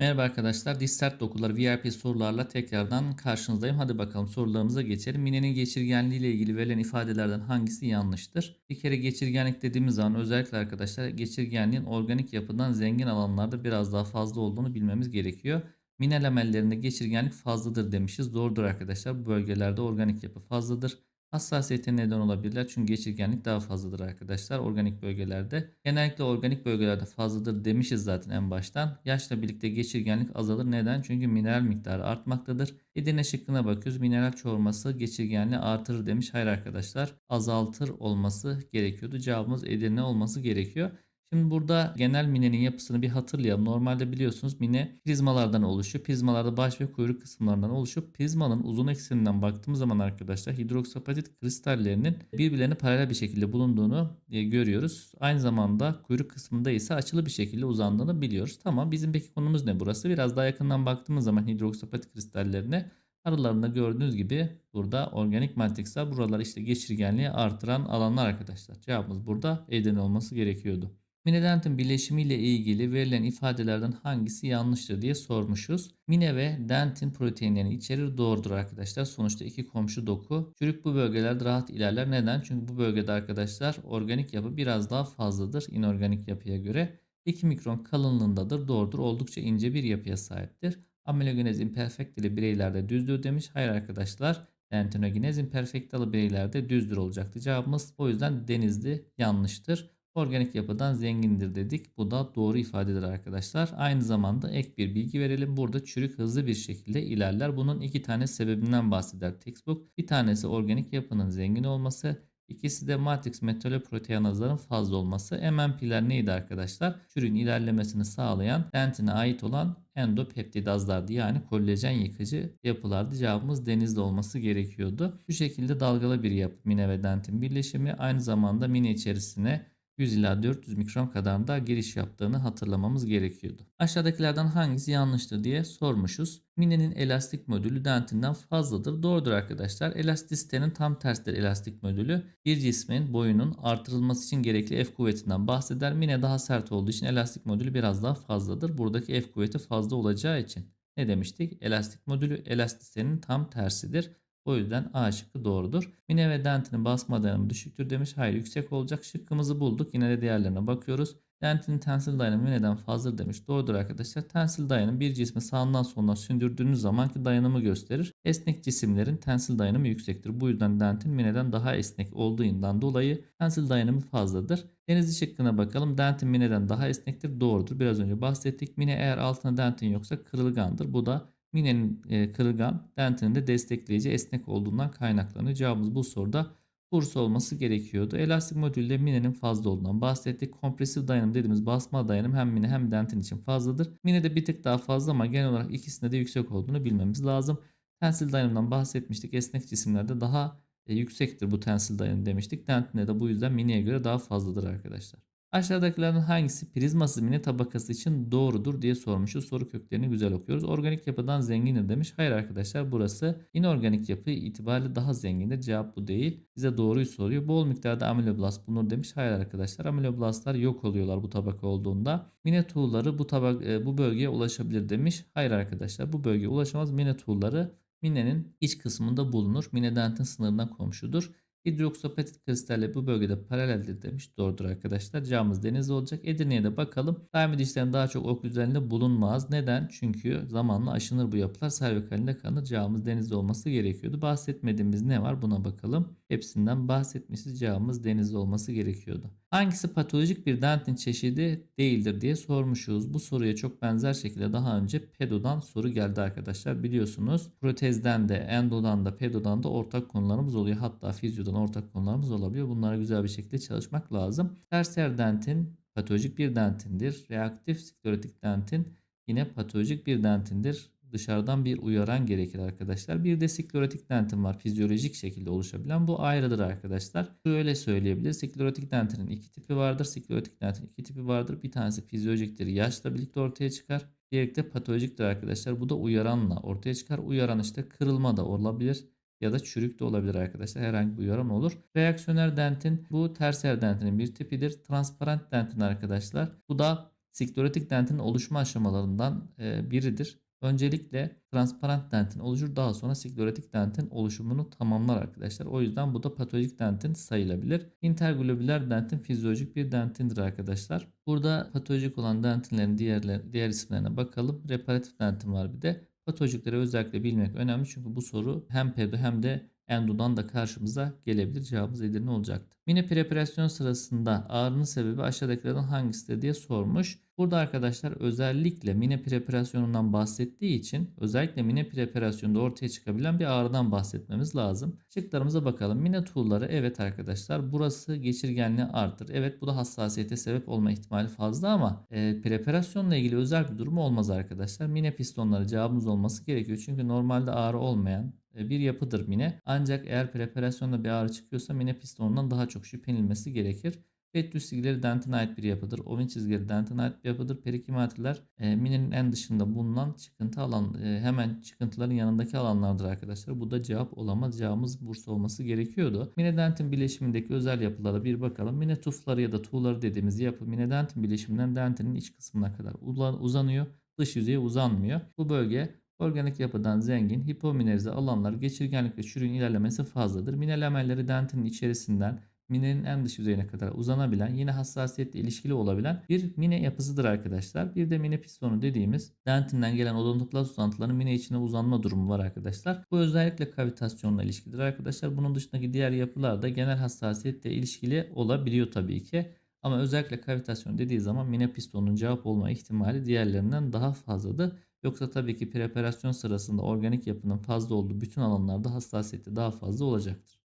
Merhaba arkadaşlar, Diş Dokular VIP sorularla tekrardan karşınızdayım. Hadi bakalım sorularımıza geçelim. Minenin geçirgenliği ile ilgili verilen ifadelerden hangisi yanlıştır? Bir kere geçirgenlik dediğimiz zaman özellikle arkadaşlar geçirgenliğin organik yapıdan zengin alanlarda biraz daha fazla olduğunu bilmemiz gerekiyor. Mine lamellerinde geçirgenlik fazladır demişiz. Doğrudur arkadaşlar. Bu bölgelerde organik yapı fazladır. Hassasiyete neden olabilirler çünkü geçirgenlik daha fazladır arkadaşlar organik bölgelerde. Genellikle organik bölgelerde fazladır demişiz zaten en baştan. Yaşla birlikte geçirgenlik azalır. Neden? Çünkü mineral miktarı artmaktadır. Edirne şıkkına bakıyoruz. Mineral çoğalması geçirgenliği artırır demiş. Hayır arkadaşlar azaltır olması gerekiyordu. Cevabımız Edirne olması gerekiyor. Şimdi burada genel minenin yapısını bir hatırlayalım. Normalde biliyorsunuz mine prizmalardan oluşuyor. Prizmalarda baş ve kuyruk kısımlarından oluşup prizmanın uzun ekseninden baktığımız zaman arkadaşlar hidroksapatit kristallerinin birbirlerine paralel bir şekilde bulunduğunu e, görüyoruz. Aynı zamanda kuyruk kısmında ise açılı bir şekilde uzandığını biliyoruz. Tamam bizim peki konumuz ne burası? Biraz daha yakından baktığımız zaman hidroksapatit kristallerine Aralarında gördüğünüz gibi burada organik matrixler buralar işte geçirgenliği artıran alanlar arkadaşlar. Cevabımız burada Edirne olması gerekiyordu. Minedentin bileşimiyle ilgili verilen ifadelerden hangisi yanlıştır diye sormuşuz. Mine ve dentin proteinlerini içerir doğrudur arkadaşlar. Sonuçta iki komşu doku. Çürük bu bölgelerde rahat ilerler. Neden? Çünkü bu bölgede arkadaşlar organik yapı biraz daha fazladır inorganik yapıya göre. 2 mikron kalınlığındadır. Doğrudur. Oldukça ince bir yapıya sahiptir. Amelogenez imperfectili bireylerde düzdür demiş. Hayır arkadaşlar. Dentinogenez imperfectalı bireylerde düzdür olacaktı. Cevabımız o yüzden denizli yanlıştır organik yapıdan zengindir dedik. Bu da doğru ifadedir arkadaşlar. Aynı zamanda ek bir bilgi verelim. Burada çürük hızlı bir şekilde ilerler. Bunun iki tane sebebinden bahseder textbook. Bir tanesi organik yapının zengin olması. İkisi de matrix metaloproteinazların fazla olması. MMP'ler neydi arkadaşlar? Çürüğün ilerlemesini sağlayan dentine ait olan endopeptidazlardı. Yani kolajen yıkıcı yapılardı. Cevabımız denizde olması gerekiyordu. Bu şekilde dalgalı bir yapı mine ve dentin birleşimi aynı zamanda mine içerisine 100 ila 400 mikron kadar da giriş yaptığını hatırlamamız gerekiyordu. Aşağıdakilerden hangisi yanlıştır diye sormuşuz. Mine'nin elastik modülü dentinden fazladır. Doğrudur arkadaşlar. Elastisitenin tam tersidir elastik modülü. Bir cismin boyunun artırılması için gerekli F kuvvetinden bahseder. Mine daha sert olduğu için elastik modülü biraz daha fazladır. Buradaki F kuvveti fazla olacağı için ne demiştik? Elastik modülü elastisitenin tam tersidir. O yüzden A şıkkı doğrudur. Mine ve dentinin basma dayanımı düşüktür demiş. Hayır yüksek olacak. Şıkkımızı bulduk. Yine de diğerlerine bakıyoruz. Dentinin tensil dayanımı neden fazladır demiş. Doğrudur arkadaşlar. Tensil dayanım bir cismi sağından soluna sündürdüğünüz zamanki dayanımı gösterir. Esnek cisimlerin tensil dayanımı yüksektir. Bu yüzden dentin mineden daha esnek olduğundan dolayı tensil dayanımı fazladır. Denizli şıkkına bakalım. Dentin mineden daha esnektir. Doğrudur. Biraz önce bahsettik. Mine eğer altına dentin yoksa kırılgandır. Bu da Mine'nin e, kırılgan, dentinin de destekleyici esnek olduğundan kaynaklanıyor. Cevabımız bu soruda Bursa olması gerekiyordu. Elastik modülde minenin fazla olduğundan bahsettik. Kompresif dayanım dediğimiz basma dayanım hem mine hem dentin için fazladır. Mine de bir tık daha fazla ama genel olarak ikisinde de yüksek olduğunu bilmemiz lazım. Tensil dayanımdan bahsetmiştik. Esnek cisimlerde daha e, yüksektir bu tensil dayanım demiştik. Dentinde de bu yüzden mineye göre daha fazladır arkadaşlar. Aşağıdakilerden hangisi prizmasız mine tabakası için doğrudur diye sormuşuz. Soru köklerini güzel okuyoruz. Organik yapıdan zengindir demiş. Hayır arkadaşlar burası inorganik yapı itibariyle daha zengindir. Cevap bu değil. Bize doğruyu soruyor. Bol miktarda amiloblast bulunur demiş. Hayır arkadaşlar amiloblastlar yok oluyorlar bu tabaka olduğunda. Mine tuğları bu, tabak, e, bu bölgeye ulaşabilir demiş. Hayır arkadaşlar bu bölgeye ulaşamaz. Mine tuğları Minenin iç kısmında bulunur. Mine dentin sınırına komşudur. Hidroksopatit kristalle bu bölgede paraleldir demiş. Doğrudur arkadaşlar. Cevabımız deniz olacak. Edirne'ye de bakalım. Daimi dişlerin daha çok ok üzerinde bulunmaz. Neden? Çünkü zamanla aşınır bu yapılar. Servikalinde kalır. Cevabımız denizde olması gerekiyordu. Bahsetmediğimiz ne var? Buna bakalım. Hepsinden bahsetmişiz. Cevabımız denizde olması gerekiyordu. Hangisi patolojik bir dentin çeşidi değildir diye sormuşuz. Bu soruya çok benzer şekilde daha önce pedodan soru geldi arkadaşlar. Biliyorsunuz protezden de endodan da pedodan da ortak konularımız oluyor. Hatta fizyodan ortak konularımız olabiliyor. Bunlara güzel bir şekilde çalışmak lazım. Tersiyer dentin patolojik bir dentindir. Reaktif sklerotik dentin yine patolojik bir dentindir dışarıdan bir uyaran gerekir arkadaşlar. Bir de sklerotik dentin var fizyolojik şekilde oluşabilen. Bu ayrıdır arkadaşlar. Şöyle söyleyebiliriz. Sklerotik dentinin iki tipi vardır. Sklerotik dentin iki tipi vardır. Bir tanesi fizyolojiktir. Yaşla birlikte ortaya çıkar. Diğeri de patolojiktir arkadaşlar. Bu da uyaranla ortaya çıkar. Uyaran işte kırılma da olabilir ya da çürük de olabilir arkadaşlar. Herhangi bir uyaran olur. Reaksiyoner dentin bu tersiyer dentinin bir tipidir. Transparent dentin arkadaşlar. Bu da Sklerotik dentin oluşma aşamalarından e, biridir. Öncelikle transparent dentin oluşur daha sonra sklerotik dentin oluşumunu tamamlar arkadaşlar. O yüzden bu da patolojik dentin sayılabilir. Interglobüler dentin fizyolojik bir dentindir arkadaşlar. Burada patolojik olan dentinlerin diğerler, diğer isimlerine bakalım. Reparatif dentin var bir de. Patolojikleri özellikle bilmek önemli. Çünkü bu soru hem pedo hem de endodan da karşımıza gelebilir. Cevabımız Edirne olacaktı. Mine preparasyon sırasında ağrının sebebi aşağıdakilerden hangisidir diye sormuş. Burada arkadaşlar özellikle mine preparasyonundan bahsettiği için özellikle mine preparasyonunda ortaya çıkabilen bir ağrıdan bahsetmemiz lazım. Şıklarımıza bakalım. Mine tuğları evet arkadaşlar burası geçirgenliği artır. Evet bu da hassasiyete sebep olma ihtimali fazla ama e, preparasyonla ilgili özel bir durum olmaz arkadaşlar. Mine pistonları cevabımız olması gerekiyor. Çünkü normalde ağrı olmayan bir yapıdır mine. Ancak eğer preparasyonda bir ağrı çıkıyorsa mine pistonundan daha çok şüphelenilmesi gerekir. Petrus çizgileri dentine ait bir yapıdır. Ovin çizgileri dentine ait bir yapıdır. Perikimatriler e, minenin en dışında bulunan çıkıntı alan e, hemen çıkıntıların yanındaki alanlardır arkadaşlar. Bu da cevap olamaz. Bursa olması gerekiyordu. Mine dentin bileşimindeki özel yapılara bir bakalım. Mine tufları ya da tuğları dediğimiz yapı mine dentin bileşiminden dentinin iç kısmına kadar uzanıyor. Dış yüzeye uzanmıyor. Bu bölge Organik yapıdan zengin, hipominerize alanlar geçirgenlik ve çürüğün ilerlemesi fazladır. Minelemeleri dentinin içerisinden minenin en dış yüzeyine kadar uzanabilen, yine hassasiyetle ilişkili olabilen bir mine yapısıdır arkadaşlar. Bir de mine pistonu dediğimiz dentinden gelen odontoplast uzantıların mine içine uzanma durumu var arkadaşlar. Bu özellikle kavitasyonla ilişkidir arkadaşlar. Bunun dışındaki diğer yapılar da genel hassasiyetle ilişkili olabiliyor tabii ki. Ama özellikle kavitasyon dediği zaman mine pistonun cevap olma ihtimali diğerlerinden daha fazladır. Yoksa tabii ki preparasyon sırasında organik yapının fazla olduğu bütün alanlarda hassasiyeti daha fazla olacaktır.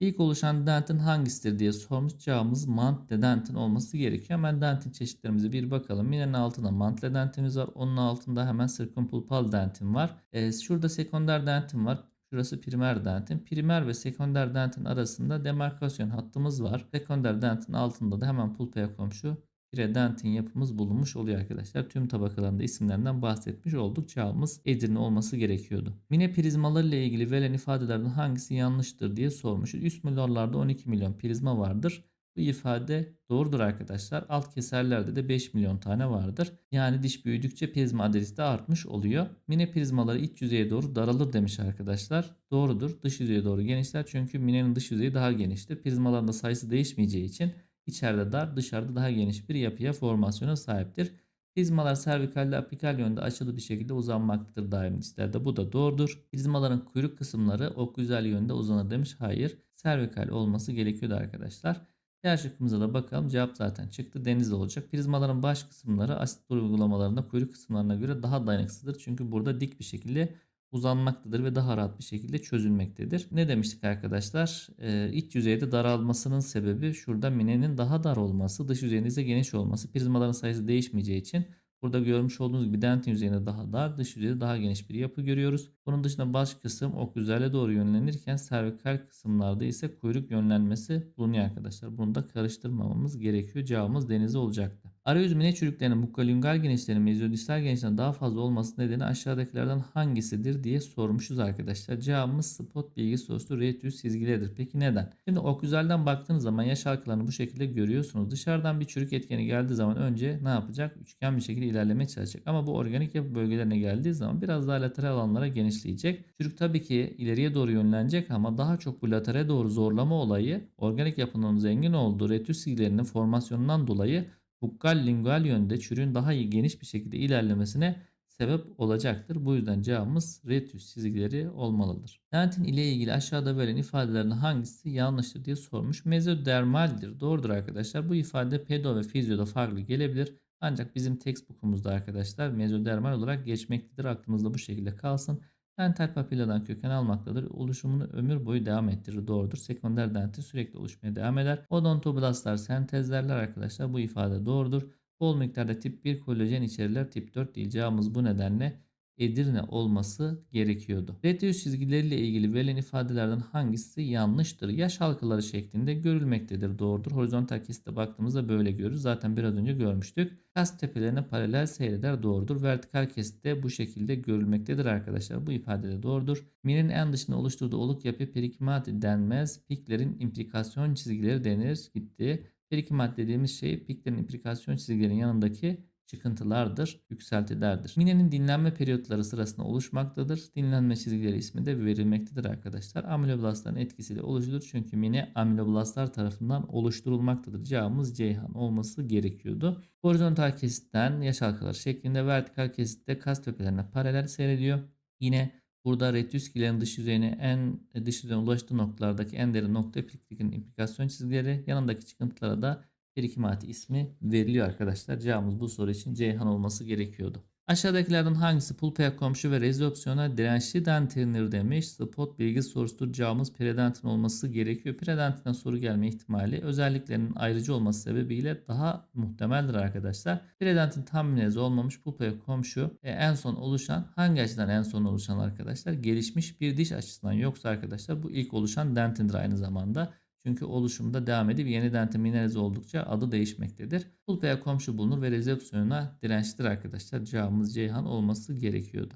İlk oluşan dentin hangisidir diye sormuş. Cevabımız mantle dentin olması gerekiyor. Hemen dentin çeşitlerimize bir bakalım. Minenin altında mantle dentimiz var. Onun altında hemen sirkumpulpal dentin var. Ee, şurada sekonder dentin var. Şurası primer dentin. Primer ve sekonder dentin arasında demarkasyon hattımız var. Sekonder dentin altında da hemen pulpaya komşu Piredentin yapımız bulunmuş oluyor arkadaşlar. Tüm tabakalarında isimlerinden bahsetmiş olduk. Cevabımız Edirne olması gerekiyordu. Mine prizmaları ile ilgili verilen ifadelerden hangisi yanlıştır diye sormuş. Üst milyonlarda 12 milyon prizma vardır. Bu ifade doğrudur arkadaşlar. Alt keserlerde de 5 milyon tane vardır. Yani diş büyüdükçe prizma adresi de artmış oluyor. Mine prizmaları iç yüzeye doğru daralır demiş arkadaşlar. Doğrudur. Dış yüzeye doğru genişler çünkü minenin dış yüzeyi daha geniştir. Prizmaların da sayısı değişmeyeceği için içeride dar, dışarıda daha geniş bir yapıya formasyona sahiptir. Prizmalar servikalde apikal yönde açılı bir şekilde uzanmaktadır daim dişlerde. Bu da doğrudur. Prizmaların kuyruk kısımları oklüzel yönde uzanır demiş. Hayır. Servikal olması gerekiyordu arkadaşlar. Diğer şıkkımıza da bakalım. Cevap zaten çıktı. Deniz olacak. Prizmaların baş kısımları asit uygulamalarında kuyruk kısımlarına göre daha dayanıksızdır. Çünkü burada dik bir şekilde uzanmaktadır ve daha rahat bir şekilde çözülmektedir. Ne demiştik arkadaşlar? Ee, iç yüzeyde daralmasının sebebi şurada minenin daha dar olması, dış yüzeyinde geniş olması. Prizmaların sayısı değişmeyeceği için Burada görmüş olduğunuz gibi dentin yüzeyinde daha dar, dış yüzeyde daha geniş bir yapı görüyoruz. Bunun dışında baş kısım ok güzelle doğru yönlenirken servikal kısımlarda ise kuyruk yönlenmesi bulunuyor arkadaşlar. Bunu da karıştırmamamız gerekiyor. Cevabımız denize olacaktı. Arayüz mine çürüklerinin bukalüngal genişlerinin mezodistal genişlerinin daha fazla olması nedeni aşağıdakilerden hangisidir diye sormuşuz arkadaşlar. Cevabımız spot bilgi sorusu retüs çizgileridir. Peki neden? Şimdi oklüzelden baktığınız zaman yaş halkalarını bu şekilde görüyorsunuz. Dışarıdan bir çürük etkeni geldiği zaman önce ne yapacak? Üçgen bir şekilde ilerlemeye çalışacak. Ama bu organik yapı bölgelerine geldiği zaman biraz daha lateral alanlara genişleyecek. Çürük tabii ki ileriye doğru yönlenecek ama daha çok bu laterale doğru zorlama olayı organik yapının zengin olduğu retüs çizgilerinin formasyonundan dolayı bukkal lingual yönde çürüğün daha iyi geniş bir şekilde ilerlemesine sebep olacaktır. Bu yüzden cevabımız retüs çizgileri olmalıdır. Dentin ile ilgili aşağıda verilen ifadelerin hangisi yanlıştır diye sormuş. Mezodermaldir. Doğrudur arkadaşlar. Bu ifade pedo ve fizyoda farklı gelebilir. Ancak bizim textbook'umuzda arkadaşlar mezodermal olarak geçmektedir. Aklımızda bu şekilde kalsın. Dental papilladan köken almaktadır. Oluşumunu ömür boyu devam ettirir. Doğrudur. Sekonder dentin sürekli oluşmaya devam eder. Odontoblastlar sentezlerler arkadaşlar. Bu ifade doğrudur. Bol miktarda tip 1 kolajen içerirler. Tip 4 değil. Cevabımız bu nedenle Edirne olması gerekiyordu. Retius çizgileriyle ilgili verilen ifadelerden hangisi yanlıştır? Yaş halkaları şeklinde görülmektedir. Doğrudur. Horizontal kesite baktığımızda böyle görürüz. Zaten biraz önce görmüştük. Kas tepelerine paralel seyreder doğrudur. Vertikal kesitte bu şekilde görülmektedir arkadaşlar. Bu ifade de doğrudur. Mirin en dışında oluşturduğu oluk yapı perikimati denmez. Piklerin implikasyon çizgileri denir. Gitti. Perikimat dediğimiz şey piklerin implikasyon çizgilerin yanındaki çıkıntılardır, yükseltilerdir. Minenin dinlenme periyotları sırasında oluşmaktadır. Dinlenme çizgileri ismi de verilmektedir arkadaşlar. Amiloblastların etkisiyle oluşulur çünkü mine amiloblastlar tarafından oluşturulmaktadır. Cevabımız Ceyhan olması gerekiyordu. Horizontal kesitten yaş halkaları şeklinde vertikal kesitte kas tepelerine paralel seyrediyor. Yine burada retüskülerin dış yüzeyine en dış yüzeyine ulaştığı noktalardaki en derin nokta piklikin implikasyon çizgileri yanındaki çıkıntılara da birikimati ismi veriliyor arkadaşlar. Cevabımız bu soru için Ceyhan olması gerekiyordu. Aşağıdakilerden hangisi pulpaya komşu ve rezopsiyona dirençli dentindir demiş. Spot bilgi sorusudur. Cevabımız peridentin olması gerekiyor. Peridentinden soru gelme ihtimali özelliklerinin ayrıcı olması sebebiyle daha muhtemeldir arkadaşlar. Peridentin tam minezi olmamış pulpaya komşu e, en son oluşan hangi açıdan en son oluşan arkadaşlar? Gelişmiş bir diş açısından yoksa arkadaşlar bu ilk oluşan dentindir aynı zamanda. Çünkü oluşumda devam edip yeni dentin mineralize oldukça adı değişmektedir. Pulpaya komşu bulunur ve rezepsiyona dirençlidir arkadaşlar. Cevabımız Ceyhan olması gerekiyordu.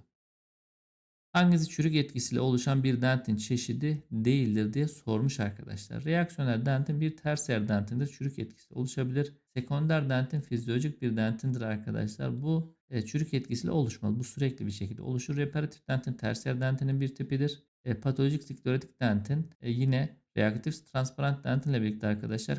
Hangisi çürük etkisiyle oluşan bir dentin çeşidi değildir diye sormuş arkadaşlar. Reaksiyoner dentin bir tersiyer dentindir. Çürük etkisi oluşabilir. Sekonder dentin fizyolojik bir dentindir arkadaşlar. Bu e, çürük etkisiyle oluşmaz. Bu sürekli bir şekilde oluşur. Reparatif dentin tersiyer dentinin bir tipidir. E, patolojik sklerotik dentin e, yine reaktif transparent dentin ile birlikte arkadaşlar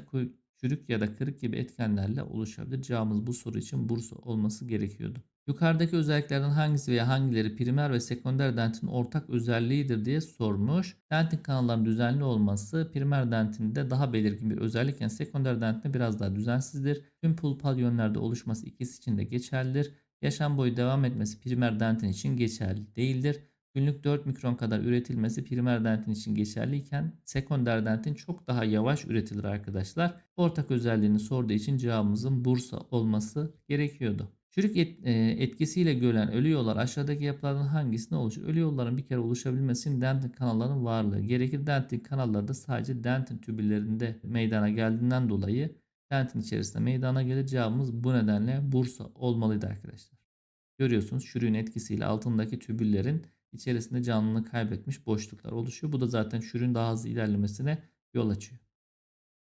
çürük ya da kırık gibi etkenlerle oluşabilir. Cevabımız bu soru için Bursa olması gerekiyordu. Yukarıdaki özelliklerden hangisi veya hangileri primer ve sekonder dentin ortak özelliğidir diye sormuş. Dentin kanallarının düzenli olması primer dentinde daha belirgin bir özellikken sekonder dentinde biraz daha düzensizdir. Tüm pulpal yönlerde oluşması ikisi için de geçerlidir. Yaşam boyu devam etmesi primer dentin için geçerli değildir. Günlük 4 mikron kadar üretilmesi primer dentin için geçerliyken sekonder dentin çok daha yavaş üretilir arkadaşlar. Ortak özelliğini sorduğu için cevabımızın Bursa olması gerekiyordu. Çürük et, e, etkisiyle görülen ölü yollar aşağıdaki yapılardan hangisinde oluşur? Ölü yolların bir kere oluşabilmesi dentin kanallarının varlığı gerekir. Dentin kanalları da sadece dentin tübüllerinde meydana geldiğinden dolayı dentin içerisinde meydana gelir. Cevabımız bu nedenle Bursa olmalıydı arkadaşlar. Görüyorsunuz çürüğün etkisiyle altındaki tübüllerin içerisinde canlılık kaybetmiş boşluklar oluşuyor. Bu da zaten çürüğün daha hızlı ilerlemesine yol açıyor.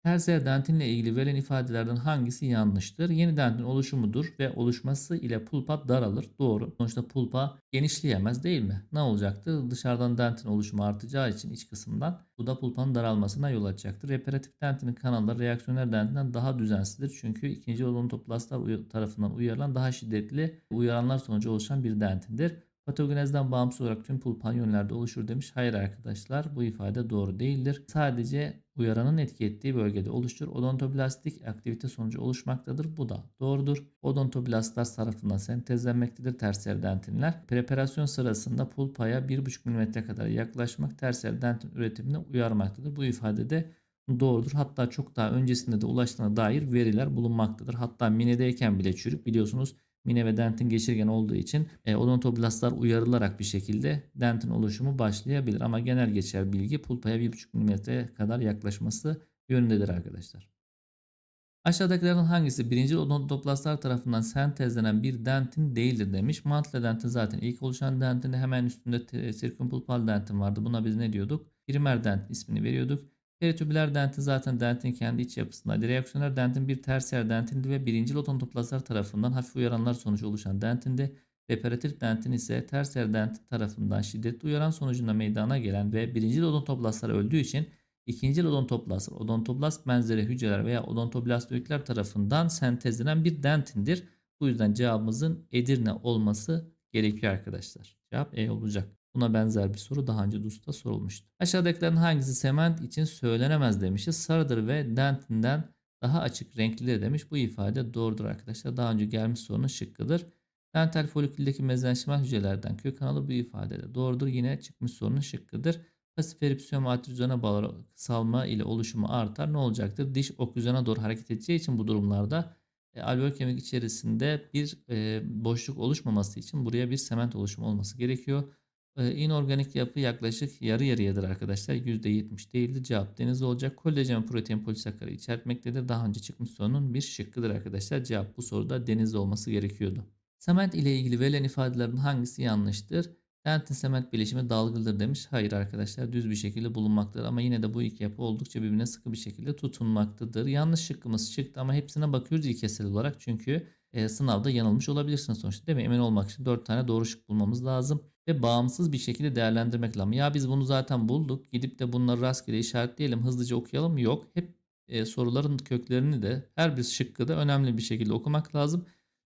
Tersiyer dentinle ilgili verilen ifadelerden hangisi yanlıştır? Yeni dentin oluşumudur ve oluşması ile pulpa daralır. Doğru. Sonuçta pulpa genişleyemez değil mi? Ne olacaktı? Dışarıdan dentin oluşumu artacağı için iç kısımdan bu da pulpanın daralmasına yol açacaktır. Reparatif dentinin kanalları reaksiyoner dentinden daha düzensizdir. Çünkü ikinci odontoplastlar tarafından uyarılan daha şiddetli uyaranlar sonucu oluşan bir dentindir. Patogenezden bağımsız olarak tüm pulpan yönlerde oluşur demiş. Hayır arkadaşlar bu ifade doğru değildir. Sadece uyaranın etki ettiği bölgede oluşur. Odontoblastik aktivite sonucu oluşmaktadır. Bu da doğrudur. Odontoblastlar tarafından sentezlenmektedir tersiyer dentinler. Preparasyon sırasında pulpaya 1,5 mm kadar yaklaşmak tersiyer dentin üretimine uyarmaktadır. Bu ifade de doğrudur. Hatta çok daha öncesinde de ulaştığına dair veriler bulunmaktadır. Hatta minedeyken bile çürük biliyorsunuz mine ve dentin geçirgen olduğu için e, odontoblastlar uyarılarak bir şekilde dentin oluşumu başlayabilir. Ama genel geçer bilgi pulpaya 1,5 mm kadar yaklaşması yönündedir arkadaşlar. Aşağıdakilerden hangisi birinci odontoplastlar tarafından sentezlenen bir dentin değildir demiş. Mantle dentin zaten ilk oluşan dentin hemen üstünde sirkumpulpal dentin vardı. Buna biz ne diyorduk? Primer dent ismini veriyorduk. Peritübüler dentin zaten dentin kendi iç yapısındaydı. Reaksiyoner dentin bir tersiyer dentindi ve birinci odontoplaslar tarafından hafif uyaranlar sonucu oluşan dentindi. Reparatif dentin ise tersiyer dentin tarafından şiddetli uyaran sonucunda meydana gelen ve birinci odontoplaslar öldüğü için ikinci odontoplaslar, odontoblast benzeri hücreler veya odontoblastoidler tarafından sentezlenen bir dentindir. Bu yüzden cevabımızın Edirne olması gerekiyor arkadaşlar. Cevap E olacak. Buna benzer bir soru daha önce DUS'ta sorulmuştu. Aşağıdakilerin hangisi sement için söylenemez demişiz. Sarıdır ve dentinden daha açık renklidir demiş. Bu ifade doğrudur arkadaşlar. Daha önce gelmiş sorunun şıkkıdır. Dental foliküldeki mezenşimal hücrelerden kök kanalı bu ifadede doğrudur. Yine çıkmış sorunun şıkkıdır. Pasif eripsiyon ve bağlı kısalma ile oluşumu artar. Ne olacaktır? Diş oklüzyona doğru hareket edeceği için bu durumlarda e, alveol kemik içerisinde bir e, boşluk oluşmaması için buraya bir sement oluşumu olması gerekiyor. Ee, inorganik yapı yaklaşık yarı yarıyadır arkadaşlar. %70 değildi. Cevap deniz olacak. Kollajen protein polisakarı içermektedir. Daha önce çıkmış sorunun bir şıkkıdır arkadaşlar. Cevap bu soruda deniz olması gerekiyordu. Sement ile ilgili verilen ifadelerin hangisi yanlıştır? Dentin sement bileşimi dalgalıdır demiş. Hayır arkadaşlar düz bir şekilde bulunmaktadır ama yine de bu iki yapı oldukça birbirine sıkı bir şekilde tutunmaktadır. Yanlış şıkkımız çıktı ama hepsine bakıyoruz ilk kesir olarak çünkü e, sınavda yanılmış olabilirsiniz sonuçta değil mi? Emin olmak için 4 tane doğru şık bulmamız lazım ve bağımsız bir şekilde değerlendirmek lazım. Ya biz bunu zaten bulduk gidip de bunları rastgele işaretleyelim hızlıca okuyalım yok. Hep e, soruların köklerini de her bir şıkkı da önemli bir şekilde okumak lazım.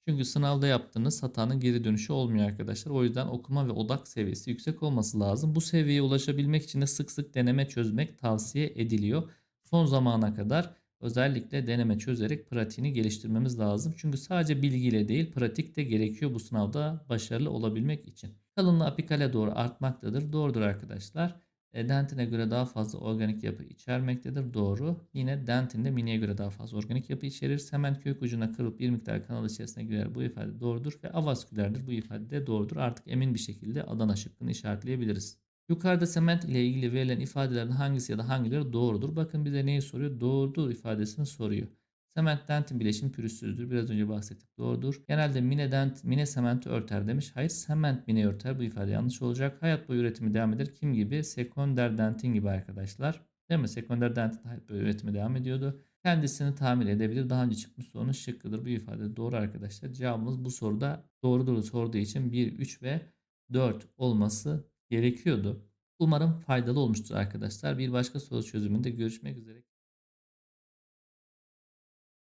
Çünkü sınavda yaptığınız hatanın geri dönüşü olmuyor arkadaşlar. O yüzden okuma ve odak seviyesi yüksek olması lazım. Bu seviyeye ulaşabilmek için de sık sık deneme çözmek tavsiye ediliyor. Son zamana kadar özellikle deneme çözerek pratiğini geliştirmemiz lazım. Çünkü sadece bilgiyle değil pratik de gerekiyor bu sınavda başarılı olabilmek için. Kalınlığı apikale doğru artmaktadır. Doğrudur arkadaşlar. E, dentine göre daha fazla organik yapı içermektedir. Doğru. Yine dentin de miniye göre daha fazla organik yapı içerir. Sement kök ucuna kırılıp bir miktar kanal içerisine girer. Bu ifade doğrudur. Ve avaskülerdir. Bu ifade de doğrudur. Artık emin bir şekilde Adana şıkkını işaretleyebiliriz. Yukarıda sement ile ilgili verilen ifadelerin hangisi ya da hangileri doğrudur? Bakın bize neyi soruyor? Doğrudur ifadesini soruyor. Sement dentin bileşimi pürüzsüzdür. Biraz önce bahsettik. Doğrudur. Genelde mine dent, mine sementi örter demiş. Hayır sement mine örter. Bu ifade yanlış olacak. Hayat boyu üretimi devam eder. Kim gibi? Sekonder dentin gibi arkadaşlar. Değil mi? Sekonder dentin hayat boyu üretimi devam ediyordu. Kendisini tamir edebilir. Daha önce çıkmış sorunun şıkkıdır. Bu ifade doğru arkadaşlar. Cevabımız bu soruda doğrudur sorduğu için 1, 3 ve 4 olması gerekiyordu. Umarım faydalı olmuştur arkadaşlar. Bir başka soru çözümünde görüşmek üzere.